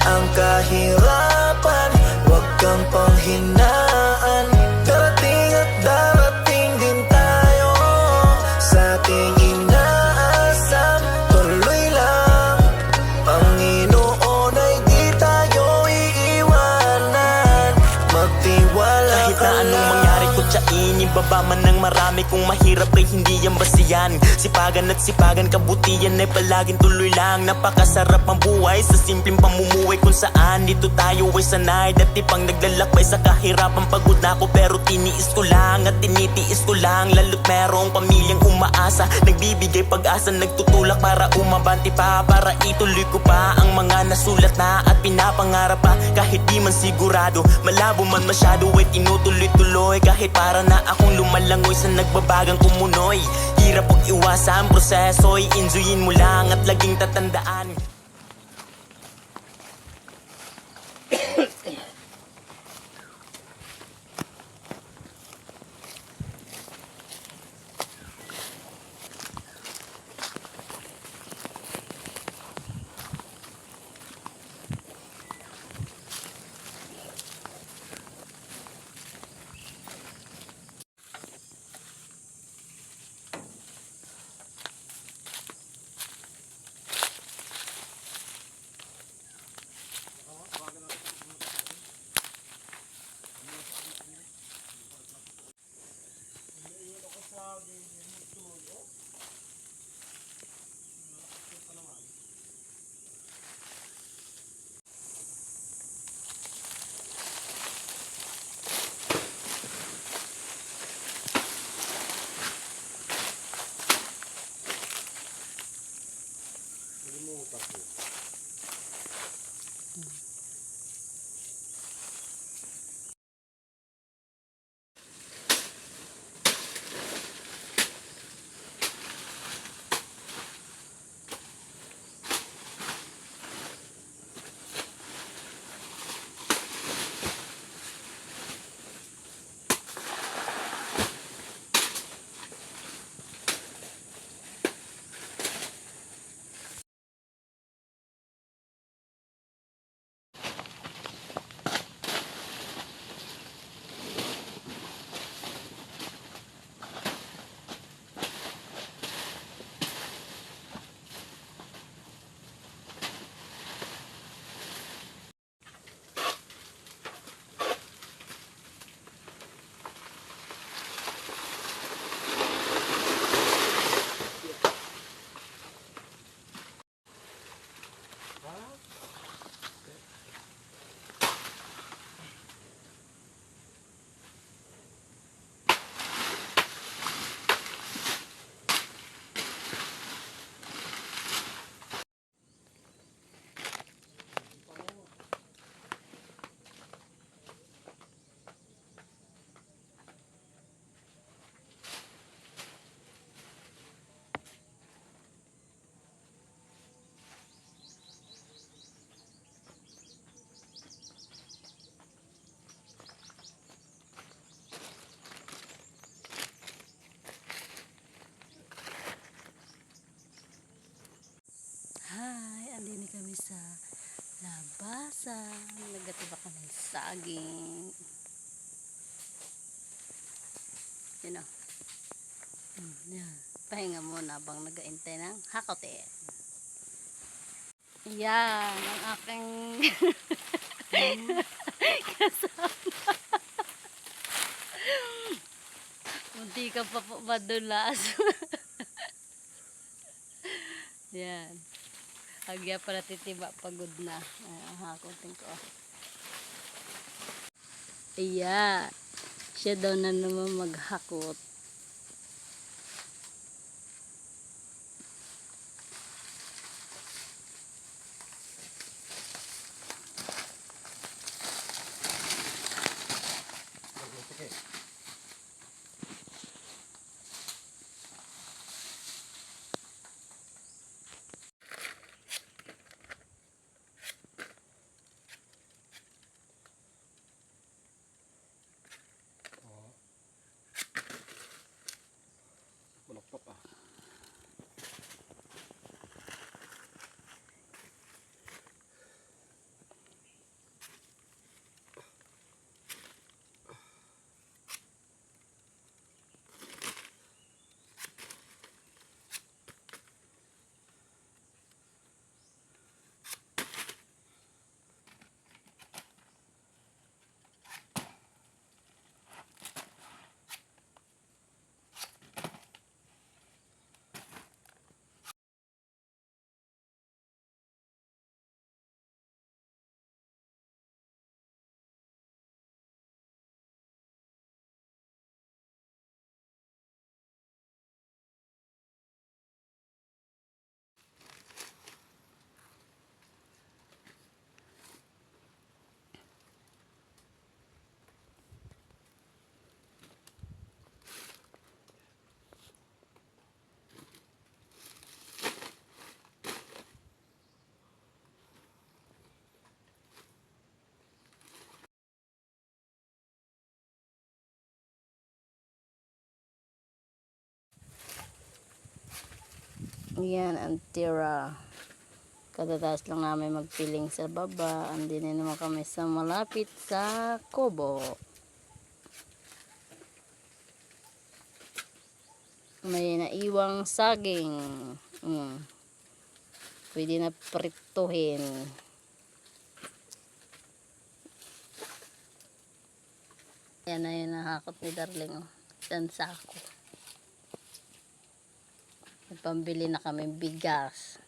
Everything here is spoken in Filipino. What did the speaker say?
ang kahirapan Ibaba man ng marami. Kung mahirap ay hindi yan basihan. Sipagan at sipagan kabutihan ay palaging tuloy lang. Napakasarap ang buhay sa simpleng pamumuhay kung saan Dito tayo ay sanay. Dati pang naglalakbay sa kahirapan Pagod na ako pero tiniis ko lang At tinitiis ko lang. Lalo't merong pamilyang umaasa Nagbibigay pag-asa Nagtutulak para umabanti pa. Para ituloy ko pa ang mga nasulat na At pinapangarap pa. Kahit di man sigurado Malabo man masyado ay tinutuloy-tuloy Kahit para na akong lumalangoy sa nagbabagang kumunoy. Hirap pag iwasan proseso I-enjoyin mo lang at laging tatandaan saging. Yun o. Yan. Pahinga muna habang nagaintay ng hakote. Yan, ang aking kasama. Munti ka pa po madulas. Yan. Agya pala titiba pagod na. Ay, ang hakotin ko. Ayan. Siya daw na naman maghakot. Yan, ang tira. Kadatas lang namin magpiling sa baba. Andi na naman kami sa malapit sa Kobo. May naiwang saging. Mm. Pwede na prituhin. Yan na yung nahakot ni Darling. Oh. Isang sako. May pambili na kami bigas.